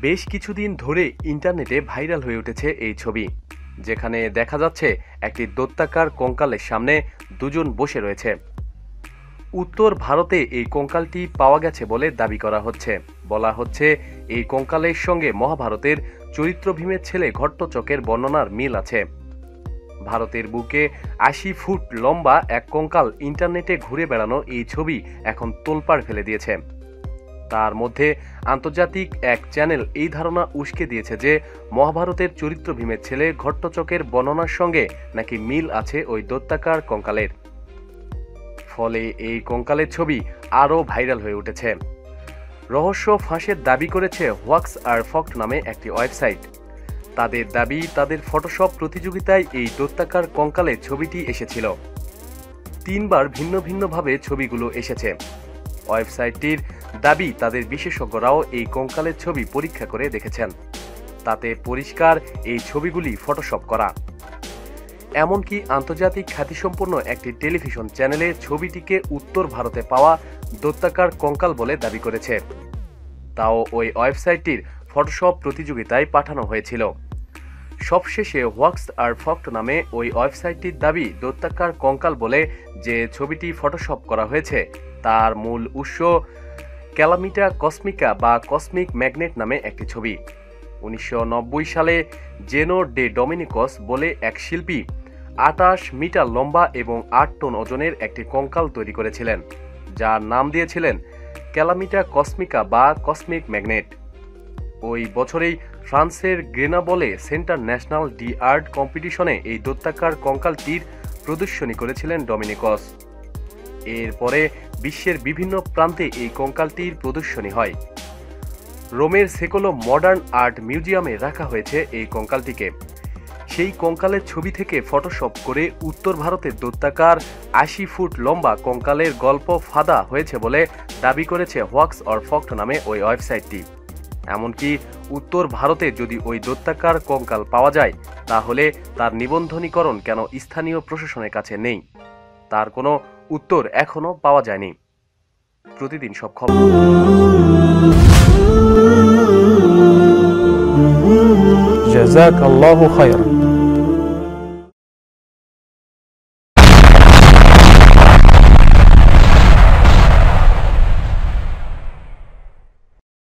বেশ কিছুদিন ধরে ইন্টারনেটে ভাইরাল হয়ে উঠেছে এই ছবি, যেখানে দেখা যাচ্ছে একটি দৈত্যাকার কঙ্কালের সামনে দুজন বসে রয়েছে। উত্তর ভারতে এই কঙ্কালটি পাওয়া গেছে বলে দাবি করা হচ্ছে। বলা হচ্ছে, এই কঙ্কালের সঙ্গে মহাভারতের চরিত্র ভীমের ছেলে ঘট্টচকের বর্ণনার মিল আছে। ভারতের বুকে আশি ফুট লম্বা এক কঙ্কাল ইন্টারনেটে ঘুরে বেড়ানো এই ছবি এখন তোলপাড় ফেলে দিয়েছে। তার মধ্যে আন্তর্জাতিক এক চ্যানেল এই ধারণা উস্কে দিয়েছে যে মহাভারতের চরিত্র ভীমের ছেলে ঘট্টচকের বর্ণনার সঙ্গে নাকি মিল আছে ওই দৈত্যাকার কঙ্কালের। ফলে এই কঙ্কালের ছবি আরও ভাইরাল হয়ে উঠেছে। রহস্য ফাঁসের দাবি করেছে হোয়াক্স আর ফক্ট নামে একটি ওয়েবসাইট। তাদের দাবি, তাদের ফটোশপ প্রতিযোগিতায় এই দৈত্যাকার কঙ্কালের ছবিটি এসেছিল। তিনবার ভিন্ন ভিন্নভাবে ছবিগুলো এসেছে। ওয়েবসাইটটির দাবি তাদের বিশেষজ্ঞরাও এই কঙ্কালের ছবি পরীক্ষা করে দেখেছেন। তাতে পরিষ্কার এই ছবিগুলি ফটোশপ করা। এমনকি আন্তর্জাতিক খ্যাতিসম্পন্ন একটি টেলিভিশন চ্যানেলে ছবিটিকে উত্তর ভারতে পাওয়া দৈত্যাকার কঙ্কাল বলে দাবি করেছে। তাও ওই ওয়েবসাইটটির ফটোশপ প্রতিযোগিতায় পাঠানো হয়েছিল। সবশেষে হোয়াক্স আর ফক্ট নামে ওই ওয়েবসাইটটির দাবি দৈত্যাকার কঙ্কাল বলে যে ছবিটি ফটোশপ করা হয়েছে, তার মূল উৎস ক্যালামিটা কসমিকা বা কসমিক ম্যাগনেট নামে একটি ছবি। উনিশশো নব্বই সালে জেনো ডে ডমিনিকস বলে এক শিল্পী আটাশ মিটার লম্বা এবং আট টন ওজনের একটি কঙ্কাল তৈরি করেছিলেন, যার নাম দিয়েছিলেন ক্যালামিটা কসমিকা বা কসমিক ম্যাগনেট। ওই বছরেই ফ্রান্সের গ্রেনাবলে সেন্টার ন্যাশনাল ডি আর্ট কম্পিটিশনে এই দৈত্যাকার কঙ্কালটির প্রদর্শনী করেছিলেন ডমিনিকস। এরপরে বিশ্বের বিভিন্ন প্রান্তে এই কঙ্কালটির প্রদর্শনী হয়। রোমের সেকোলো মডার্ন আর্ট মিউজিয়ামে রাখা হয়েছে এই কঙ্কালটিকে। সেই কঙ্কালের ছবি থেকে ফটোশপ করে উত্তর ভারতের দৈত্যাকার আশি ফুট লম্বা কঙ্কালের গল্প ফাদা হয়েছে বলে দাবি করেছে হোয়াক্স অর ফক্ট নামে ওই ওয়েবসাইটটি। এমনকি উত্তর ভারতে যদি ওই দৈত্যাকার কঙ্কাল পাওয়া যায়, তাহলে তার নিবন্ধনীকরণ কেন স্থানীয় প্রশাসনের কাছে নেই? তার কোনো উত্তর এখনও পাওয়া যায়নি। প্রতিদিন সব খবর জাযাকাল্লাহু আল্লাহ